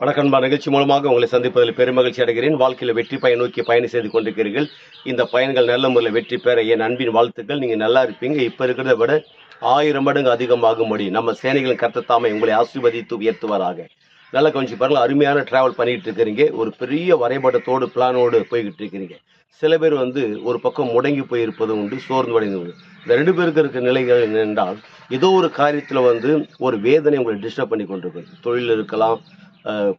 வணக்கம்பா நிகழ்ச்சி மூலமாக உங்களை சந்திப்பதில் பெருமகிழ்ச்சி அடைகிறேன். வாழ்க்கையில் வெற்றி பயன் நோக்கி பயணம் செய்து கொண்டிருக்கிறீர்கள். இந்த பயன்கள் நல்ல முறையில் வெற்றி பெற என் அன்பின் வாழ்த்துக்கள். நீங்கள் நல்லா இருப்பீங்க. இப்போ இருக்கிறத விட ஆயிரம் மடங்கு அதிகமாகும்படி நம்ம சேனைகளின் கர்த்தத்தாமை உங்களை ஆசீர்வதித்து உயர்த்துவாராக. நல்லா கொஞ்சம் பாருங்கள் அருமையான டிராவல் பண்ணிகிட்டு இருக்கிறீங்க. ஒரு பெரிய வரைபடத்தோடு பிளானோடு போய்கிட்டு இருக்கிறீங்க. சில பேர் வந்து ஒரு பக்கம் முடங்கி போயிருப்பது உண்டு சோர்ந்து அடைந்து உண்டு இந்த ரெண்டு பேருக்கு இருக்கிற நிலைகள் என்னென்றால் ஏதோ ஒரு காரியத்தில் வந்து ஒரு வேதனை உங்களை டிஸ்டர்ப் பண்ணி கொண்டிருக்கு தொழில் இருக்கலாம்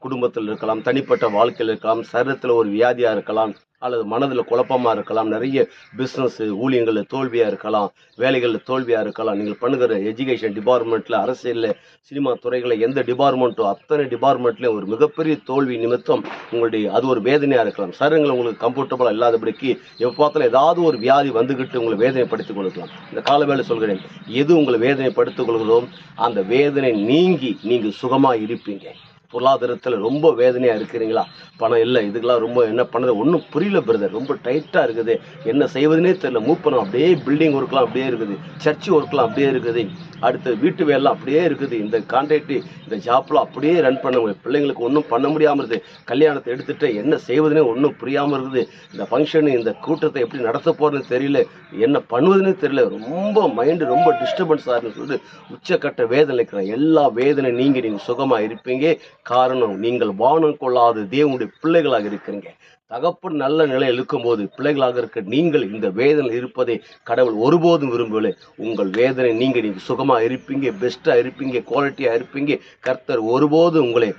குடும்பத்தில் இருக்கலாம் தனிப்பட்ட வாழ்க்கையில் இருக்கலாம் சரீரத்தில் ஒரு வியாதியாக இருக்கலாம் அல்லது மனதில் குழப்பமாக இருக்கலாம் நிறைய பிஸ்னஸ் ஊழியங்களில் தோல்வியாக இருக்கலாம் வேலைகளில் தோல்வியாக இருக்கலாம் நீங்கள் பண்ணுகிற எஜுகேஷன் டிபார்ட்மெண்ட்டில் அரசியலில் சினிமா துறைகளில் எந்த டிபார்ட்மெண்ட்டோ அத்தனை டிபார்ட்மெண்ட்லேயும் ஒரு மிகப்பெரிய தோல்வி நிமித்தம் உங்களுடைய அது ஒரு வேதனையாக இருக்கலாம். சரீரங்கள் உங்களுக்கு கம்ஃபர்டபுளாக இல்லாதபடிக்கு எப்போ பார்த்தாலும் ஏதாவது ஒரு வியாதி வந்துக்கிட்டு உங்களை வேதனைப்படுத்திக் கொடுக்கலாம் இந்த கால வேலை சொல்கிறேன் எது உங்களை வேதனைப்படுத்திக் கொள்கிறதோ அந்த வேதனை நீங்கி நீங்கள் சுகமாக இருப்பீங்க. பொருளாதாரத்தில் ரொம்ப வேதனையாக இருக்கிறீங்களா? பணம் இல்லை இதுக்கெல்லாம் ரொம்ப என்ன பண்ணுறது ஒன்றும் புரியல பிரதர் ரொம்ப டைட்டாக இருக்குது. என்ன செய்வதுனே தெரியல. மூவ் பண்ணோம் அப்படியே பில்டிங் ஒர்க்லாம் அப்படியே இருக்குது. சர்ச் ஒர்க்லாம் அப்படியே இருக்குது. அடுத்து வீட்டு வேலைலாம் அப்படியே இருக்குது. இந்த கான்ட்ராக்ட் இந்த ஜாப்லாம் அப்படியே ரன் பண்ண முடியும் பிள்ளைங்களுக்கு ஒன்றும் பண்ண முடியாமல் இருக்குது. கல்யாணத்தை எடுத்துகிட்டு என்ன செய்வதுனே ஒன்றும் புரியாமல் இருக்குது. இந்த ஃபங்க்ஷனு இந்த கூட்டத்தை எப்படி நடத்த போகிறதுன்னு தெரியல. என்ன பண்ணுவதுன்னு தெரியல. ரொம்ப மைண்டு ரொம்ப டிஸ்டர்பன்ஸாக இருக்குன்னு சொல்லிட்டு உச்சக்கட்ட வேதனை இருக்கிற எல்லா வேதனை நீங்கள் நீங்கள் சுகமாக இருப்பீங்க. காரணம் நீங்கள் வானம் கொள்ளாத தேவனுடைய பிள்ளைகளாக இருக்கிறீங்க. தகப்பன் நல்ல நிலையில் இருக்கும்போது பிள்ளைகளாக இருக்க நீங்கள் இந்த வேதனை இருப்பதை கடவுள் ஒருபோதும் விரும்பவில்லை. உங்கள் வேதனை நீங்கள் நீங்கள் சுகமாக இருப்பீங்க பெஸ்ட்டாக இருப்பீங்க குவாலிட்டியாக இருப்பீங்க. கர்த்தர் ஒருபோதும் உங்களை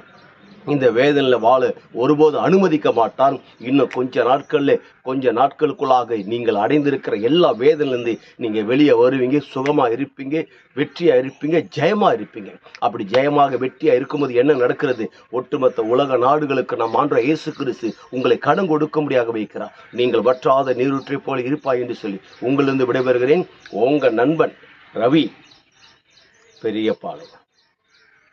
இந்த வேதனையில் வாழ ஒருபோதும் அனுமதிக்க மாட்டான். இன்னும் கொஞ்ச நாட்களில் கொஞ்ச நாட்களுக்குள்ளாக நீங்கள் அடைந்திருக்கிற எல்லா வேதனையிலேருந்து நீங்கள் வெளியே வருவீங்க சுகமாக இருப்பீங்க வெற்றியாக இருப்பீங்க ஜெயமாக இருப்பீங்க. அப்படி ஜெயமாக வெற்றியாக இருக்கும்போது என்ன நடக்கிறது? ஒட்டுமொத்த உலக நாடுகளுக்கு நம் ஆண்ட இயேசு கிறிஸ்து உங்களை கடன் கொடுக்கும்படியாக வைக்கிறார். நீங்கள் வற்றாத நீரூற்றை போல இருப்பாய் என்று சொல்லி உங்களிருந்து விடைபெறுகிறேன். உங்கள் நண்பன் ரவி பெரிய பாளையம்